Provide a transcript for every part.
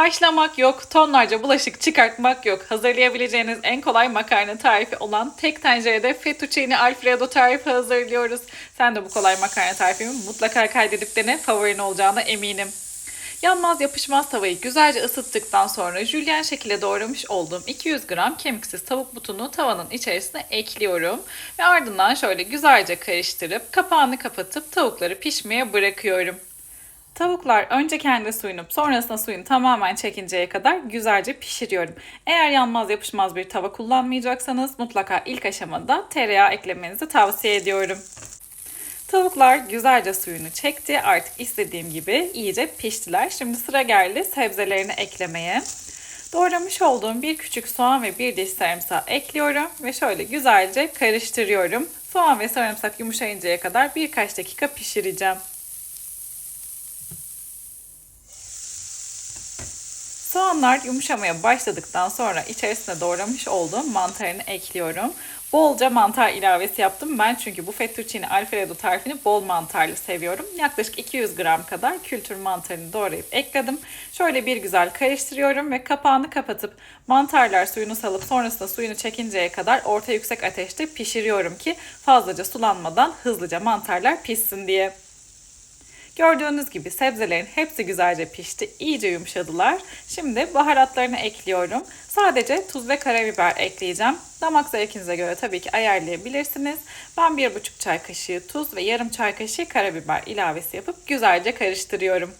Haşlamak yok, tonlarca bulaşık çıkartmak yok. Hazırlayabileceğiniz en kolay makarna tarifi olan tek tencerede fettuccine alfredo tarifi hazırlıyoruz. Sen de bu kolay makarna tarifimi mutlaka kaydedip dene, favorin olacağına eminim. Yanmaz yapışmaz tavayı güzelce ısıttıktan sonra jülyen şekilde doğramış olduğum 200 gram kemiksiz tavuk butunu tavanın içerisine ekliyorum. Ve ardından şöyle güzelce karıştırıp kapağını kapatıp tavukları pişmeye bırakıyorum. Tavuklar önce kendi suyunu sonrasında suyunu tamamen çekinceye kadar güzelce pişiriyorum. Eğer yanmaz yapışmaz bir tava kullanmayacaksanız mutlaka ilk aşamada tereyağı eklemenizi tavsiye ediyorum. Tavuklar güzelce suyunu çekti. Artık istediğim gibi iyice piştiler. Şimdi sıra geldi sebzelerini eklemeye. Doğramış olduğum bir küçük soğan ve bir diş sarımsağı ekliyorum ve şöyle güzelce karıştırıyorum. Soğan ve sarımsak yumuşayıncaya kadar birkaç dakika pişireceğim. Soğanlar yumuşamaya başladıktan sonra içerisine doğramış olduğum mantarını ekliyorum. Bolca mantar ilavesi yaptım ben çünkü bu fettuccine alfredo tarifini bol mantarlı seviyorum. Yaklaşık 200 gram kadar kültür mantarını doğrayıp ekledim. Şöyle bir güzel karıştırıyorum ve kapağını kapatıp mantarlar suyunu salıp sonrasında suyunu çekinceye kadar orta yüksek ateşte pişiriyorum ki fazlaca sulanmadan hızlıca mantarlar pişsin diye. Gördüğünüz gibi sebzelerin hepsi güzelce pişti. iyice yumuşadılar. Şimdi baharatlarını ekliyorum. Sadece tuz ve karabiber ekleyeceğim. Damak zevkinize göre tabii ki ayarlayabilirsiniz. Ben 1,5 çay kaşığı tuz ve yarım çay kaşığı karabiber ilavesi yapıp güzelce karıştırıyorum.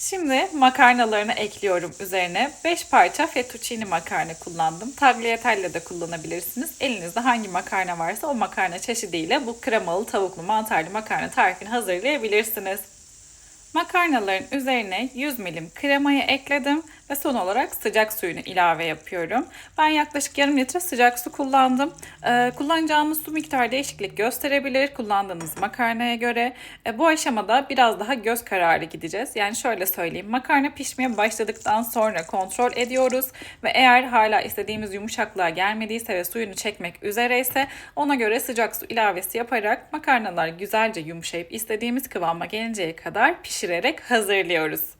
Şimdi makarnalarını ekliyorum üzerine. 5 parça fettuccine makarna kullandım. Tagliatelle de kullanabilirsiniz. Elinizde hangi makarna varsa o makarna çeşidiyle bu kremalı tavuklu mantarlı makarna tarifini hazırlayabilirsiniz. Makarnaların üzerine 100 milim kremayı ekledim ve son olarak sıcak suyunu ilave yapıyorum. Ben yaklaşık yarım litre sıcak su kullandım. Ee, kullanacağınız su miktarı değişiklik gösterebilir kullandığınız makarnaya göre. Ee, bu aşamada biraz daha göz kararı gideceğiz. Yani şöyle söyleyeyim makarna pişmeye başladıktan sonra kontrol ediyoruz ve eğer hala istediğimiz yumuşaklığa gelmediyse ve suyunu çekmek üzereyse ona göre sıcak su ilavesi yaparak makarnalar güzelce yumuşayıp istediğimiz kıvama gelinceye kadar pişirerek hazırlıyoruz.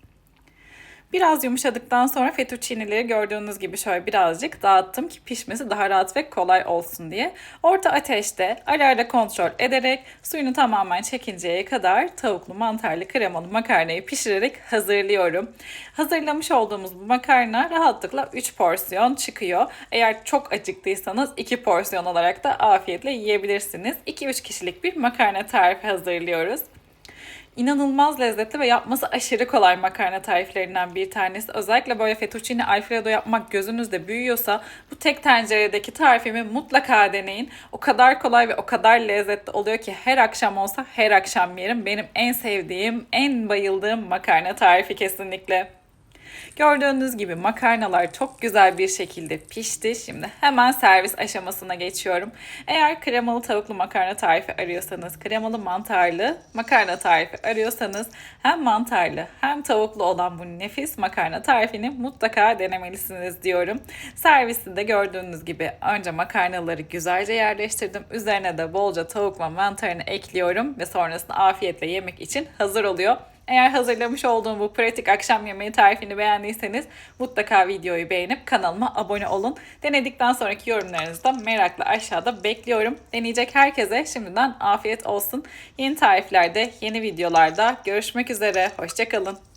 Biraz yumuşadıktan sonra fettuccineleri gördüğünüz gibi şöyle birazcık dağıttım ki pişmesi daha rahat ve kolay olsun diye. Orta ateşte ara kontrol ederek suyunu tamamen çekinceye kadar tavuklu mantarlı kremalı makarnayı pişirerek hazırlıyorum. Hazırlamış olduğumuz bu makarna rahatlıkla 3 porsiyon çıkıyor. Eğer çok acıktıysanız 2 porsiyon olarak da afiyetle yiyebilirsiniz. 2-3 kişilik bir makarna tarifi hazırlıyoruz inanılmaz lezzetli ve yapması aşırı kolay makarna tariflerinden bir tanesi. Özellikle böyle fettuccine alfredo yapmak gözünüzde büyüyorsa bu tek tenceredeki tarifimi mutlaka deneyin. O kadar kolay ve o kadar lezzetli oluyor ki her akşam olsa her akşam yerim. Benim en sevdiğim, en bayıldığım makarna tarifi kesinlikle. Gördüğünüz gibi makarnalar çok güzel bir şekilde pişti. Şimdi hemen servis aşamasına geçiyorum. Eğer kremalı tavuklu makarna tarifi arıyorsanız, kremalı mantarlı makarna tarifi arıyorsanız hem mantarlı hem tavuklu olan bu nefis makarna tarifini mutlaka denemelisiniz diyorum. Servisinde gördüğünüz gibi önce makarnaları güzelce yerleştirdim. Üzerine de bolca tavuk ve mantarını ekliyorum ve sonrasında afiyetle yemek için hazır oluyor. Eğer hazırlamış olduğum bu pratik akşam yemeği tarifini beğendiyseniz mutlaka videoyu beğenip kanalıma abone olun. Denedikten sonraki yorumlarınızı da merakla aşağıda bekliyorum. Deneyecek herkese şimdiden afiyet olsun. Yeni tariflerde, yeni videolarda görüşmek üzere. Hoşçakalın.